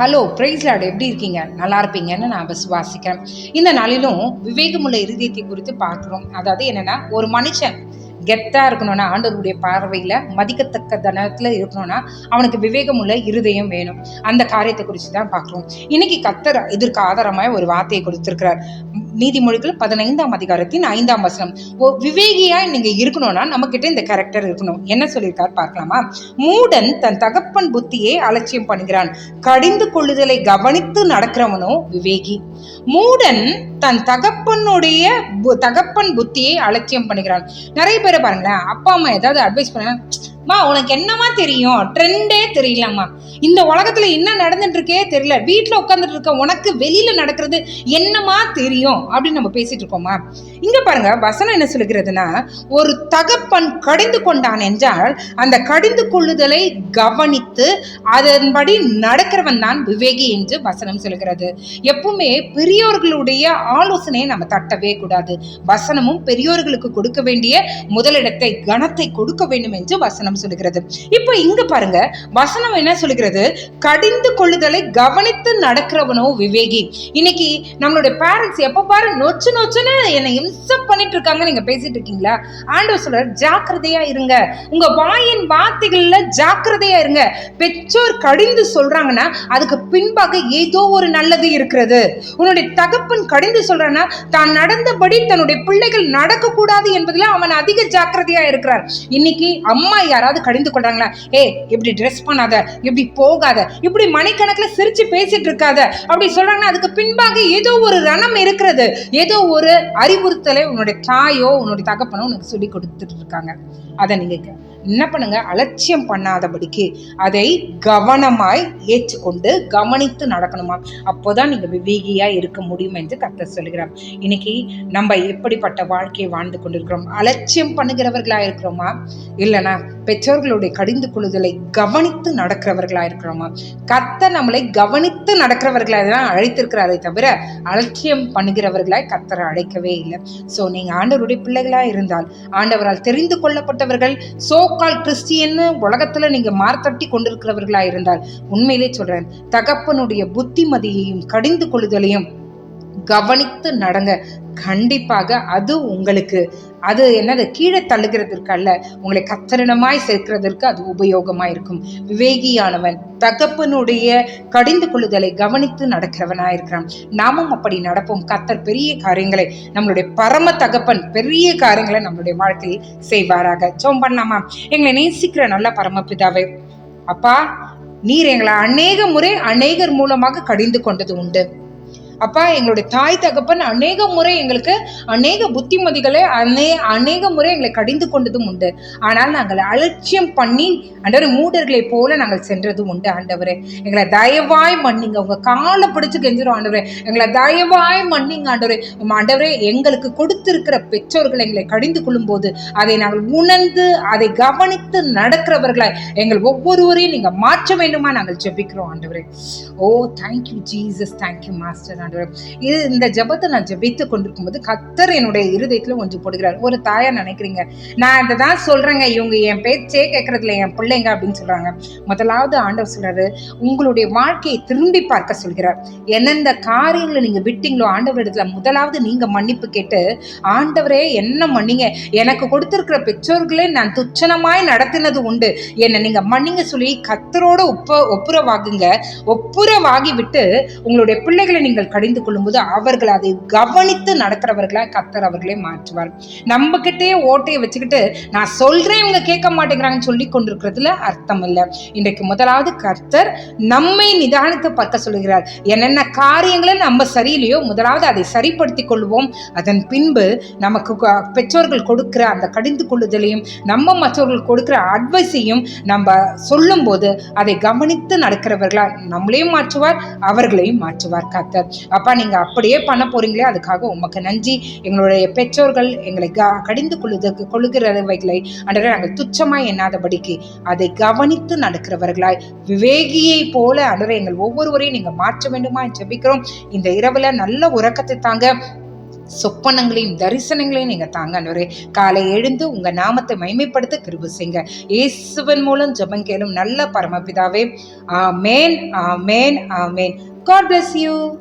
Hello price Lord எப்படி இருக்கீங்க? நல்லா இருப்பீங்கன்னு நான் விசுவாசிக்கிறேன். இந்த நாளிலும் விவேகமுள்ள இருதயத்தை குறித்து பார்க்குறோம். அதாவது என்னன்னா ஒரு மனுஷன் கெத்தாக இருக்கணும்னா ஆண்டவருடைய பார்வையில் மதிக்கத்தக்க தனத்தில் இருக்கணும்னா அவனுக்கு விவேகமுள்ள இருதயம் வேணும். அந்த காரியத்தை குறித்து தான் பார்க்குறோம். இன்னைக்கு கத்தர் இதற்கு ஆதாரமாக ஒரு வார்த்தையை கொடுத்திருக்கிறார். நீதிமொழிகள் பதினைந்தாம் அதிகாரத்தின் ஐந்தாம் வசனம். ஓ விவேகியாய் நீங்க இருக்கணும்னா நம்ம கிட்ட இந்த கேரக்டர் இருக்கணும். என்ன சொல்லியிருக்கார் பார்க்கலாமா? மூடன் தன் தகப்பன் புத்தியை அலட்சியம் பண்ணுகிறான். கடிந்து கொள்ளுதலை கவனித்து நடக்கிறவனோ விவேகி. மூடன் தன் தகப்பனுடைய பு- தகப்பன் புத்தியை அலட்சியம் பண்ணுகிறான் நிறைய பேரை பாருங்களேன் அப்பா அம்மா ஏதாவது அட்வைஸ் பண்ண மா உனக்கு என்னமா தெரியும்? ட்ரெண்டே தெரியலம்மா. இந்த உலகத்துல என்ன நடந்துட்டு இருக்கே தெரியல. வீட்டில் உட்காந்துட்டு இருக்க உனக்கு வெளியில நடக்கிறது என்னமா தெரியும்? அப்படின்னு நம்ம பேசிட்டு இருக்கோமா இங்க பாருங்க வசனம் என்ன சொல்லுகிறதுனா ஒரு தகப்பன் கடிந்து கொண்டான் என்றால் அந்த கடிந்து கொள்ளுதலை கவனித்து அதன்படி நடக்கிறவன் தான் விவேகி என்று வசனம் சொல்லுகிறது. எப்பவுமே பெரியோர்களுடைய ஆலோசனையை நம்ம தட்டவே கூடாது. வசனமும் பெரியோர்களுக்கு கொடுக்க வேண்டிய முதலிடத்தை கனத்தை கொடுக்க வேண்டும் என்று வசனம் வசனம் சொல்லுகிறது. இப்போ இங்க பாருங்க வசனம் என்ன சொல்லுகிறது? கடிந்து கொள்ளுதலை கவனித்து நடக்கிறவனோ விவேகி. இன்னைக்கு நம்மளுடைய பேரண்ட்ஸ் எப்ப பாரு நொச்சு நொச்சுன்னு என்னை இம்சப் பண்ணிட்டு இருக்காங்க. நீங்க பேசிட்டு இருக்கீங்களா? ஆண்டவர் சொல்றார் ஜாக்கிரதையா இருங்க. உங்க வாயின் வார்த்தைகள்ல ஜாக்கிரதையா இருங்க. பெற்றோர் கடிந்து சொல்றாங்கன்னா அதுக்கு பின்பாக ஏதோ ஒரு நல்லது இருக்கிறது. உன்னுடைய தகப்பன் கடிந்து சொல்றான்னா தான் நடந்தபடி தன்னுடைய பிள்ளைகள் நடக்க கூடாது என்பதுல அவன் அதிக ஜாக்கிரதையா இருக்கிறார் இன்னைக்கு அம்மா யாராவது கடிந்து கொண்டாங்களா ஏ இப்படி ட்ரெஸ் பண்ணாத இப்படி போகாத இப்படி மணிக்கணக்கில் சிரிச்சு பேசிட்டு இருக்காத. அப்படி சொல்றாங்கன்னா அதுக்கு பின்பாக ஏதோ ஒரு ரணம் இருக்கிறது. ஏதோ ஒரு அறிவுறுத்தலை உன்னுடைய தாயோ உன்னுடைய தகப்பனோ உனக்கு சொல்லி கொடுத்துட்டு இருக்காங்க. அதை நீங்க என்ன பண்ணுங்க? அலட்சியம் பண்ணாதபடிக்கு அதை கவனமாய் ஏற்றுக்கொண்டு கவனித்து நடக்கணுமா? அப்போதான் நீங்க விவேகியா இருக்க முடியும் என்று கர்த்தர் சொல்கிறார் இன்னைக்கு நம்ம எப்படிப்பட்ட வாழ்க்கையை வாழ்ந்து கொண்டிருக்கிறோம்? அலட்சியம் பண்ணுகிறவர்களா இருக்கிறோமா? இல்லைனா பெற்றோர்களுடைய கடிந்து கொள்ளுதலை கவனித்து நடக்கிறவர்களா இருக்கிறோமா? கத்த நம்மளை கவனித்து நடக்கிறவர்களாக தான் அழைத்திருக்கிறாரே தவிர அலட்சியம் பண்ணுகிறவர்களாய் கத்தரை அழைக்கவே இல்லை. ஸோ நீங்கள் ஆண்டவருடைய பிள்ளைகளா இருந்தால் ஆண்டவரால் தெரிந்து கொள்ளப்பட்டவர்கள் சோக்கால் கிறிஸ்டியன்னு உலகத்தில் நீங்கள் மார்த்தட்டி கொண்டிருக்கிறவர்களா இருந்தால் உண்மையிலே சொல்கிறேன் தகப்பனுடைய புத்திமதியையும் கடிந்து கொள்ளுதலையும் கவனித்து நடங்க. கண்டிப்பாக அது உங்களுக்கு அது என்னது கீழே தள்ளுகிறதற்கு அல்ல உங்களை கத்தரினமாய் சேர்க்கிறதற்கு அது உபயோகமாக இருக்கும். விவேகியானவன் தகப்பனுடைய கடிந்து கொள்ளுதலை கவனித்து நடக்கிறவனாக இருக்கிறான். நாமும் அப்படி நடப்போம். கத்தர் பெரிய காரியங்களை நம்மளுடைய பரம தகப்பன் பெரிய காரியங்களை நம்மளுடைய வாழ்க்கையில் செய்வாராக. சோம் பண்ணாமா எங்களை நேசிக்கிற நல்ல பரமபிதாவே அப்பா நீர் எங்களை அநேக முறை அநேகர் மூலமாக கடிந்து கொண்டது உண்டு. அப்பா எங்களுடைய தாய் தகப்பன் அநேக முறை எங்களுக்கு அநேக புத்திமதிகளை அநே அநேக முறை எங்களை கடிந்து கொண்டதும் உண்டு. ஆனால் நாங்கள் அலட்சியம் பண்ணி ஆண்டவரே மூடர்களைப் போல நாங்கள் சென்றதும் உண்டு ஆண்டவரே. எங்களை தயவாய் மன்னிங்க. உங்க காலை பிடிச்சு கெஞ்சிரும் ஆண்டவரே. எங்களை தயவாய் மன்னிங்க ஆண்டவரே. ஆண்டவரே எங்களுக்கு கொடுத்திருக்கிற பெற்றோர்கள் எங்களை கடிந்து கொள்ளும்போது அதை நாங்கள் உணர்ந்து அதை கவனித்து நடக்கிறவர்களாய் எங்கள் ஒவ்வொருவரையும் நீங்க மாற்ற வேண்டுமா நாங்கள் ஜெபிக்கிறோம் ஆண்டவரே. ஓ thank you Jesus thank you master ஆண்டவர் இது இந்த ஜபத்தை நான் ஜபித்து கொண்டிருக்கும் போது கத்தர் என்னுடைய இருதயத்துல ஒன்று போடுகிறார். ஒரு தாயா நினைக்கிறீங்க. நான் இதை தான் சொல்றேங்க. இவங்க என் பேச்சே கேட்கறதுல என் பிள்ளைங்க அப்படின்னு சொல்றாங்க. முதலாவது ஆண்டவர் சொல்றாரு உங்களுடைய வாழ்க்கையை திரும்பி பார்க்க சொல்கிறார். எந்தெந்த காரியங்களை நீங்க விட்டீங்களோ ஆண்டவர் இடத்துல முதலாவது நீங்க மன்னிப்பு கேட்டு ஆண்டவரே என்ன மன்னிங்க? எனக்கு கொடுத்திருக்கிற பெற்றோர்களே நான் துச்சனமாய் நடத்தினது உண்டு. என்னை நீங்க மன்னிங்க சொல்லி கத்தரோட ஒப்ப ஒப்புரவாகுங்க ஒப்புரவாகி விட்டு உங்களுடைய பிள்ளைகளை நீங்கள் கடிந்து கொள்ளும்போது அவர்கள் அதை கவனித்து நடக்கிறவர்களா கத்தர் அவர்களே மாற்றுவார். நம்ம கிட்டே ஓட்டையை வச்சுக்கிட்டு நான் சொல்றேன் இவங்க கேட்க மாட்டேங்கிறாங்கன்னு சொல்லி கொண்டிருக்கிறதுல அர்த்தம் இல்லை. இன்றைக்கு முதலாவது கர்த்தர் நம்மை நிதானித்து பார்க்க சொல்கிறார். என்னென்ன காரியங்களை நம்ம சரியில்லையோ முதலாவது அதை சரிப்படுத்திக் கொள்வோம். அதன் பின்பு நமக்கு பெற்றோர்கள் கொடுக்கிற அந்த கடிந்து கொள்ளுதலையும் நம்ம மற்றவர்கள் கொடுக்கிற அட்வைஸையும் நம்ம சொல்லும்போது அதை கவனித்து நடக்கிறவர்களால் நம்மளையும் மாற்றுவார் அவர்களையும் மாற்றுவார் கர்த்தர். அப்பா நீங்கள் அப்படியே பண்ண போகிறீங்களே அதுக்காக உமக்கு நன்றி. எங்களுடைய பெற்றோர்கள் எங்களை க- கடிந்து கொள்ளுதற்கு கொள்ளுகிறவைகளை அன்றே நாங்கள் துச்சமாய் எண்ணாதபடிக்கு அதை கவனித்து நடக்கிறவர்களாய் விவேகியை போல அன்றே எங்கள் ஒவ்வொருவரையும் நீங்கள் மாற்ற வேண்டுமா ஜெபிக்கிறோம். இந்த இரவில் நல்ல உறக்கத்தை தாங்க சொப்பனங்களையும் தரிசனங்களையும் நீங்கள் தாங்க ஆண்டவரே காலை எழுந்து உங்கள் நாமத்தை மைமைப்படுத்த கிருபு செய்ங்க இயேசுவன் மூலம் ஜபம் கேளும் நல்ல பரமபிதாவே. ஆமேன் ஆமேன் ஆமேன். God bless you